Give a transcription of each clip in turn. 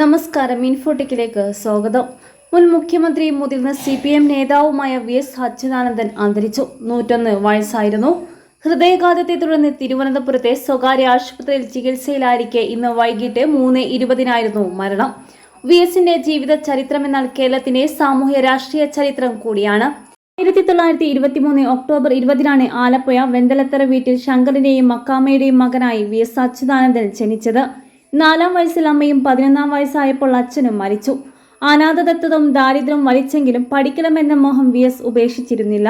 നമസ്കാരം ഇൻഫോടെക്കിലേക്ക് സ്വാഗതം. മുൻ മുഖ്യമന്ത്രിയും മുതിർന്ന സി പി എം നേതാവുമായ വി എസ് അച്യുതാനന്ദൻ അന്തരിച്ചു. നൂറ്റൊന്ന് വയസ്സായിരുന്നു. ഹൃദയാഘാതത്തെ തുടർന്ന് തിരുവനന്തപുരത്തെ സ്വകാര്യ ആശുപത്രിയിൽ ചികിത്സയിലായിരിക്കെ ഇന്ന് വൈകിട്ട് മൂന്ന് ഇരുപതിനായിരുന്നു മരണം. വി എസിന്റെ ജീവിത ചരിത്രം എന്നാൽ കേരളത്തിന്റെ സാമൂഹ്യ രാഷ്ട്രീയ ചരിത്രം കൂടിയാണ്. ആയിരത്തി തൊള്ളായിരത്തി ഇരുപത്തിമൂന്ന് ഒക്ടോബർ ഇരുപതിനാണ് ആലപ്പുഴ വെന്തലത്തറ വീട്ടിൽ ശങ്കറിന്റെയും മക്കാമയുടെയും മകനായി വി എസ് അച്യുതാനന്ദൻ ജനിച്ചത്. നാലാം വയസ്സിൽ അമ്മയും പതിനൊന്നാം വയസ്സായപ്പോൾ അച്ഛനും മരിച്ചു. അനാഥതത്വവും ദാരിദ്ര്യം വലിച്ചെങ്കിലും പഠിക്കണമെന്ന മോഹം വി എസ് ഉപേക്ഷിച്ചിരുന്നില്ല.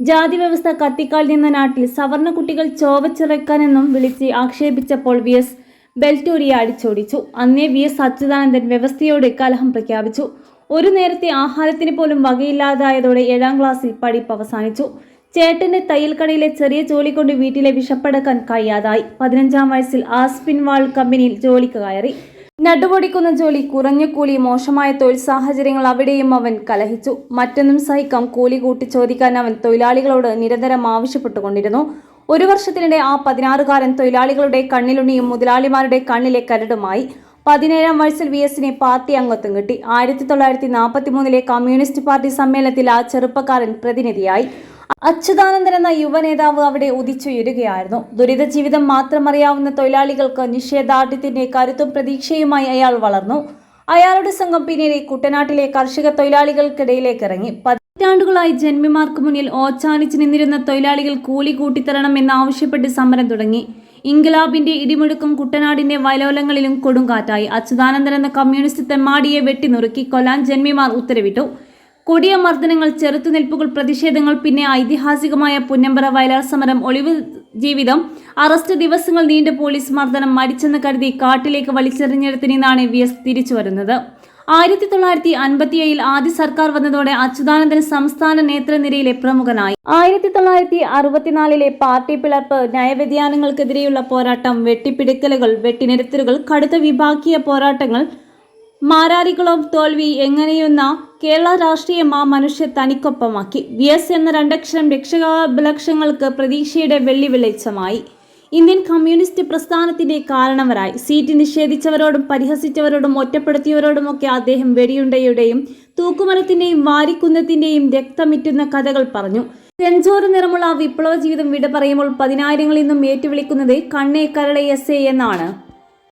ജാതി വ്യവസ്ഥ കത്തിക്കാൽ നിന്ന നാട്ടിൽ സവർണ കുട്ടികൾ ചോവച്ചിറക്കാനെന്നും വിളിച്ച് ആക്ഷേപിച്ചപ്പോൾ വി എസ് ബെൽറ്റൂരിയെ അടിച്ചോടിച്ചു. അന്നേ വി എസ് അച്യുതാനന്ദൻ വ്യവസ്ഥയോട് കലഹം പ്രഖ്യാപിച്ചു. ഒരു നേരത്തെ ആഹാരത്തിന് പോലും വകയില്ലാതായതോടെ ഏഴാം ക്ലാസ്സിൽ പഠിപ്പ് അവസാനിച്ചു. ചേട്ടന്റെ തയ്യൽക്കടയിലെ ചെറിയ ജോലി കൊണ്ട് വീട്ടിലെ വിഷപ്പടക്കാൻ കഴിയാതായി. പതിനഞ്ചാം വയസ്സിൽ ആസ്പിൻ വാൾ കമ്പനിയിൽ ജോലിക്ക് കയറി. നടുപൊടിക്കുന്ന ജോലി കുറഞ്ഞ കൂലി മോശമായ തൊഴിൽ സാഹചര്യങ്ങൾ അവിടെയും അവൻ കലഹിച്ചു. മറ്റൊന്നും സഹിക്കാം കൂലി കൂട്ടി ചോദിക്കാൻ അവൻ തൊഴിലാളികളോട് നിരന്തരം ആവശ്യപ്പെട്ടുകൊണ്ടിരുന്നു. ഒരു വർഷത്തിനിടെ ആ പതിനാറുകാരൻ തൊഴിലാളികളുടെ കണ്ണിലുണ്ണിയും മുതലാളിമാരുടെ കണ്ണിലെ കരടുമായി. പതിനേഴാം വയസ്സിൽ വി എസിനെ പാർട്ടി അംഗത്വം കിട്ടി. ആയിരത്തി തൊള്ളായിരത്തി നാൽപ്പത്തി മൂന്നിലെ കമ്മ്യൂണിസ്റ്റ് പാർട്ടി സമ്മേളനത്തിൽ ആ ചെറുപ്പക്കാരൻ പ്രതിനിധിയായി. അച്യുതാനന്ദൻ എന്ന യുവനേതാവ് അവിടെ ഉദിച്ചുയരുകയായിരുന്നു. ദുരിത ജീവിതം മാത്രം അറിയാവുന്ന തൊഴിലാളികൾക്ക് നിഷേധാർഢ്യത്തിന്റെ കരുത്തും പ്രതീക്ഷയുമായി അയാൾ വളർന്നു. അയാളുടെ സംഘം പിന്നീട് കുട്ടനാട്ടിലെ കർഷക തൊഴിലാളികൾക്കിടയിലേക്ക് ഇറങ്ങി. പതിറ്റാണ്ടുകളായി ജന്മിമാർക്ക് മുന്നിൽ ഓച്ചാനിച്ച് നിന്നിരുന്ന തൊഴിലാളികൾ കൂലി കൂട്ടിത്തരണം എന്നാവശ്യപ്പെട്ട് സമരം തുടങ്ങി. ഇംഗ്ലാബിന്റെ ഇടിമുഴക്കം കുട്ടനാടിന്റെ വയലോലങ്ങളിലും കൊടുങ്കാറ്റായി. അച്യുതാനന്ദൻ എന്ന കമ്മ്യൂണിസ്റ്റ് തെമ്മാടിയെ വെട്ടിനുറുക്കി കൊല്ലാൻ ജന്മിമാർ ഉത്തരവിട്ടു. കൊടിയ മർദ്ദനങ്ങൾ ചെറുത്തുനിൽപ്പുകൾ പ്രതിഷേധങ്ങൾ പിന്നെ ഐതിഹാസികമായ പുന്നമ്പറ വയലാർ സമരം ഒളിവ് ജീവിതം അറസ്റ്റ് ദിവസങ്ങൾ നീണ്ട പോലീസ് മർദ്ദനം മരിച്ചെന്ന് കരുതി കാട്ടിലേക്ക് വലിച്ചെറിഞ്ഞിടത്ത് നിന്നാണ് വി എസ് തിരിച്ചു വരുന്നത്. ആയിരത്തി തൊള്ളായിരത്തി അൻപത്തിയേഴിൽ ആദ്യ സർക്കാർ വന്നതോടെ അച്യുതാനന്ദൻ സംസ്ഥാന നേതൃനിരയിലെ പ്രമുഖനായി. ആയിരത്തി തൊള്ളായിരത്തി അറുപത്തിനാലിലെ പാർട്ടി പിളർപ്പ് നയവ്യതിയാനങ്ങൾക്കെതിരെയുള്ള പോരാട്ടം വെട്ടിപ്പിടിക്കലുകൾ വെട്ടിനിരത്തലുകൾ കടുത്ത വിഭാഗീയ പോരാട്ടങ്ങൾ മാരാരിക്കുളം തോൽവി എങ്ങനെയെന്ന കേരള രാഷ്ട്രീയം ആ മനുഷ്യ തനിക്കൊപ്പമാക്കി. വി എസ് എന്ന രണ്ടക്ഷരം രക്ഷകാഭിലക്ഷങ്ങൾക്ക് പ്രതീക്ഷയുടെ വെള്ളി വെളിച്ചമായി ഇന്ത്യൻ കമ്മ്യൂണിസ്റ്റ് പ്രസ്ഥാനത്തിന്റെ കാരണവരായി. സീറ്റ് നിഷേധിച്ചവരോടും പരിഹസിച്ചവരോടും ഒറ്റപ്പെടുത്തിയവരോടുമൊക്കെ അദ്ദേഹം വെടിയുണ്ടയുടെയും തൂക്കുമരത്തിന്റെയും വാരിക്കുന്നത്തിന്റെയും രക്തമിറ്റുന്ന കഥകൾ പറഞ്ഞു. ചെഞ്ചോറ് നിറമുള്ള വിപ്ലവ ജീവിതം വിട പറയുമ്പോൾ പതിനായിരങ്ങളിൽ നിന്നും ഏറ്റുവിളിക്കുന്നത് കണ്ണേ കരളെ എസ് എന്നാണ്.